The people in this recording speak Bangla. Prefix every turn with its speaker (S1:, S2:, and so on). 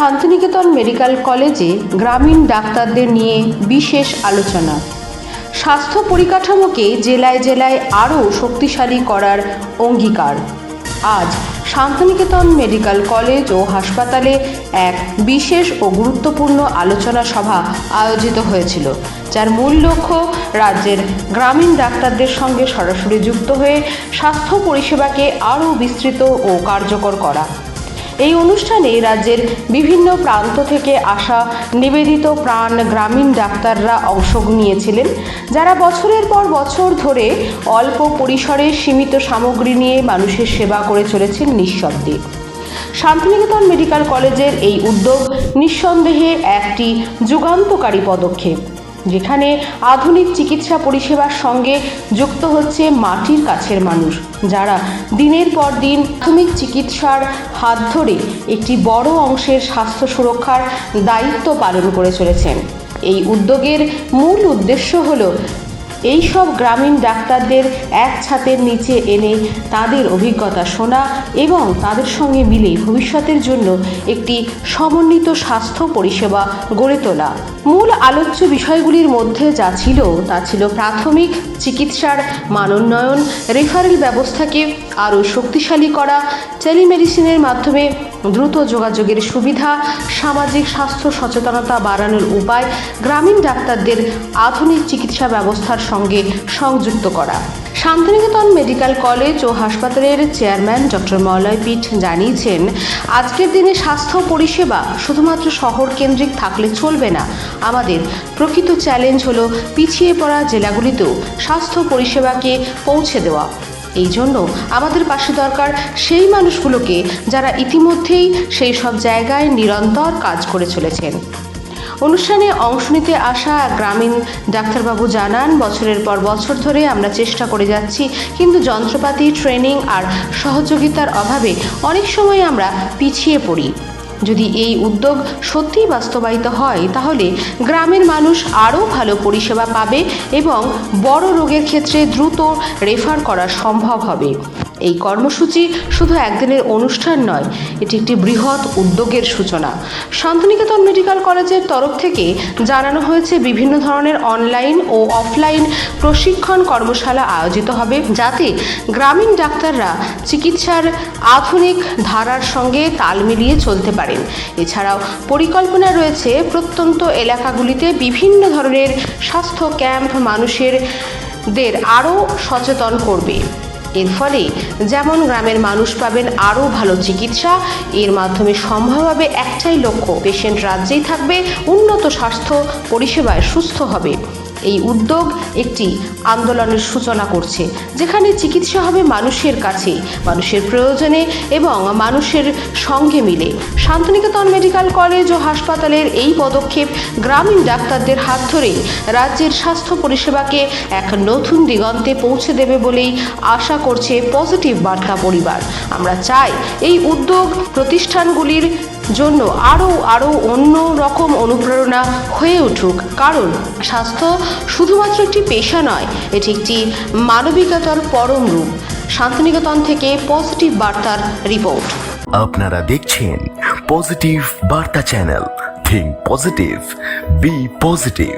S1: শান্তিনিকেতন মেডিকেল কলেজে গ্রামীণ ডাক্তারদের নিয়ে বিশেষ আলোচনা। স্বাস্থ্য পরিকাঠামোকে জেলায় জেলায় আরও শক্তিশালী করার অঙ্গীকার। আজ শান্তিনিকেতন মেডিকেল কলেজ ও হাসপাতালে এক বিশেষ ও গুরুত্বপূর্ণ আলোচনা সভা আয়োজিত হয়েছিল, যার মূল লক্ষ্য রাজ্যের গ্রামীণ ডাক্তারদের সঙ্গে সরাসরি যুক্ত হয়ে স্বাস্থ্য পরিষেবাকে আরও বিস্তৃত ও কার্যকর করা। এই অনুষ্ঠানে রাজ্যের বিভিন্ন প্রান্ত থেকে আসা নিবেদিত প্রাণ গ্রামীণ ডাক্তাররা অংশ নিয়েছিলেন, যারা বছরের পর বছর ধরে অল্প পরিসরে সীমিত সামগ্রী নিয়ে মানুষের সেবা করে চলেছেন নিঃশব্দে। শান্তিনিকেতন মেডিকেল কলেজের এই উদ্যোগ নিঃসন্দেহে একটি যুগান্তকারী পদক্ষেপ। যেখানে আধুনিক চিকিৎসা পরিষেবার সঙ্গে যুক্ত হচ্ছে মাটির কাছের মানুষ, যারা দিনের পর দিন প্রাথমিক চিকিৎসার হাত ধরে একটি বড় অংশের স্বাস্থ্য সুরক্ষার দায়িত্ব পালন করে চলেছেন। এই উদ্যোগের মূল উদ্দেশ্য হলো এই সব গ্রামীণ ডাক্তারদের এক ছাতের নিচে এনে তাদের অভিজ্ঞতা শোনা এবং তাদের সঙ্গে মিলে ভবিষ্যতের জন্য একটি সমন্বিত স্বাস্থ্য পরিষেবা গড়ে তোলা। মূল আলোচ্য বিষয়গুলির মধ্যে যা ছিল তা ছিল প্রাথমিক চিকিৎসার মানোন্নয়ন রেফারেল ব্যবস্থাকে আরও শক্তিশালী করা টেলিমেডিসিনের মাধ্যমে দ্রুত যোগাযোগের সুবিধা, সামাজিক স্বাস্থ্য সচেতনতা বাড়ানোর উপায়, গ্রামীণ ডাক্তারদের আধুনিক চিকিৎসা ব্যবস্থার সঙ্গে সংযুক্ত করা। শান্তিনিকেতন মেডিকেল কলেজ ও হাসপাতালের চেয়ারম্যান ডক্টর মলয় পিঠ জানিয়েছেন, আজকের দিনে স্বাস্থ্য পরিষেবা শুধুমাত্র শহর কেন্দ্রিক থাকলে চলবে না। আমাদের প্রকৃত চ্যালেঞ্জ হল পিছিয়ে পড়া জেলাগুলিতেও স্বাস্থ্য পরিষেবাকে পৌঁছে দেওয়া। এই জন্য আমাদের পাশে দরকার সেই মানুষগুলোকে যারা ইতিমধ্যেই সেই সব জায়গায় নিরন্তর কাজ করে চলেছেন। অনুষ্ঠানে অংশ নিতে আসা গ্রামীণ ডাক্তারবাবু জানান, বছরের পর বছর ধরে আমরা চেষ্টা করে যাচ্ছি, কিন্তু যন্ত্রপাতি, ট্রেনিং আর সহযোগিতার অভাবে অনেক সময় আমরা পিছিয়ে পড়ি। যদি এই উদ্যোগ সত্যিই বাস্তবায়িত হয়, তাহলে গ্রামের মানুষ আরও ভালো পরিষেবা পাবে এবং বড় রোগের ক্ষেত্রে দ্রুত রেফার করা সম্ভব হবে। এই কর্মসূচি শুধু একদিনের অনুষ্ঠান নয়, এটি একটি বৃহৎ উদ্যোগের সূচনা। শান্তিনিকেতন মেডিকেল কলেজের তরফ থেকে জানানো হয়েছে বিভিন্ন ধরনের অনলাইন ও অফলাইন প্রশিক্ষণ কর্মশালা আয়োজিত হবে, যাতে গ্রামীণ ডাক্তাররা চিকিৎসার আধুনিক ধারার সঙ্গে তাল মিলিয়ে চলতে পারেন। এছাড়াও পরিকল্পনা রয়েছে প্রত্যন্ত এলাকাগুলিতে বিভিন্ন ধরনের স্বাস্থ্য ক্যাম্প মানুষের দের আরও সচেতন করবে। এর ফলে যেমন গ্রামের মানুষ পাবেন আরও ভালো চিকিৎসা, এর মাধ্যমে সম্ভব হবে একটাই লক্ষ্য, পেশেন্ট রাজ্যেই থাকবে, উন্নত স্বাস্থ্য, পরিষেবায় সুস্থ হবে। এই উদ্যোগ একটি আন্দোলনের সূচনা করছে, যেখানে চিকিৎসা হবে মানুষের কাছে, মানুষের প্রয়োজনে এবং মানুষের সঙ্গে মিলে। শান্তিনিকেতন মেডিকেল কলেজ ও হাসপাতালের এই পদক্ষেপ গ্রামীণ ডাক্তারদের হাত ধরেই রাজ্যের স্বাস্থ্য পরিষেবাকে এক নতুন দিগন্তে পৌঁছে দেবে বলেই আশা করছে পজিটিভ বার্তা পরিবার। আমরা চাই এই উদ্যোগ প্রতিষ্ঠানগুলির জন্য আরও আরও অন্য রকম অনুপ্রেরণা হয়ে উঠুক। কারণ স্বাস্থ্য শুধুমাত্র একটি পেশা নয়, এটি একটি মানবিকতার পরম রূপ। শান্তিনিকেতন থেকে পজিটিভ বার্তার রিপোর্ট।
S2: আপনারা দেখছেন পজিটিভ বার্তা channel think positive be positive